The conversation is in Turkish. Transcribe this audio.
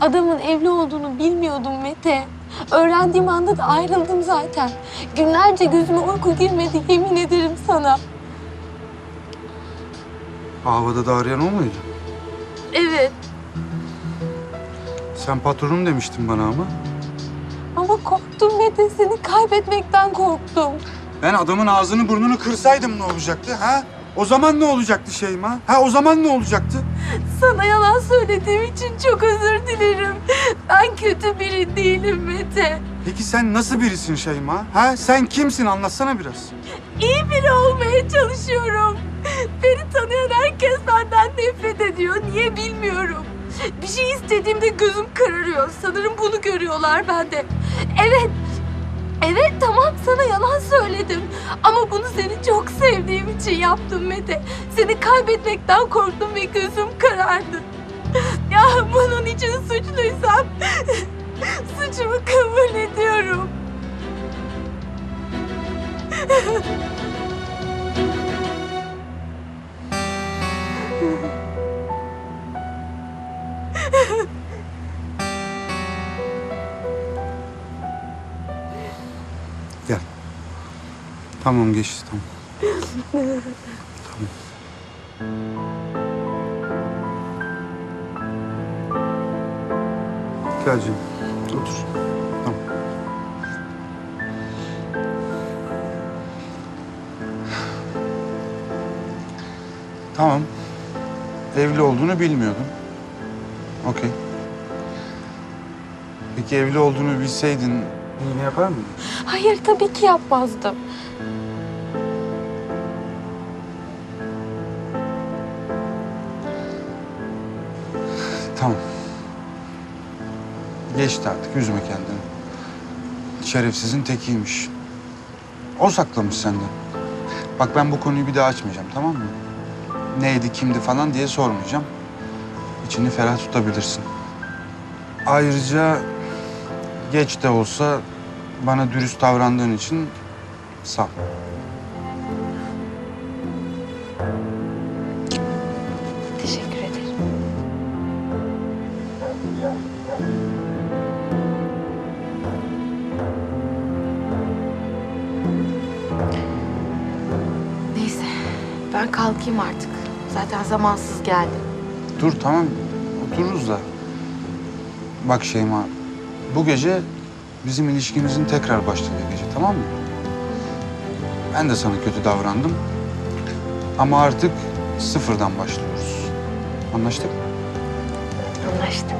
Adamın evli olduğunu bilmiyordum Mete. Öğrendiğim anda da ayrıldım zaten. Günlerce gözüme uyku girmedi yemin ederim sana. Havada da arayan o muydu? Evet Sen patronum demiştin bana ama. ama korktum Mete seni kaybetmekten korktum. Ben adamın ağzını burnunu kırsaydım ne olacaktı ha? O zaman ne olacaktı Şeyma? Ha o zaman ne olacaktı? Sana yalan söylediğim için çok özür dilerim. Ben kötü biri değilim Mete. Peki sen nasıl birisin Şeyma? Ha sen kimsin anlatsana biraz. İyi biri olmaya çalışıyorum. Beni tanıyan herkes benden nefret ediyor. Niye bilmiyorum. Bir şey istediğimde gözüm kararıyor. Sanırım bunu görüyorlar bende. Evet. Evet tamam sana yalan söyledim. Ama bunu için yaptım Mete. Seni kaybetmekten korktum ve gözüm karardı. Ya bunun için suçluysam suçumu kabul ediyorum. Gel. Tamam geçti tamam. Gel canım. Otur. Tamam. Tamam. Evli olduğunu bilmiyordum. Okey. Peki evli olduğunu bilseydin yine yapar mıydın? Hayır tabii ki yapmazdım. Tamam. Geçti artık üzme kendini. Şerefsizin tekiymiş. O saklamış senden. Bak ben bu konuyu bir daha açmayacağım tamam mı? Neydi kimdi falan diye sormayacağım. İçini ferah tutabilirsin. Ayrıca geç de olsa bana dürüst davrandığın için sağ ol. Neyse ben kalkayım artık. Zaten zamansız geldim. Dur tamam otururuz da. Bak Şeyma bu gece bizim ilişkimizin tekrar başladığı gece tamam mı? Ben de sana kötü davrandım. Ama artık sıfırdan başlıyoruz. Anlaştık mı? yakınlaştık.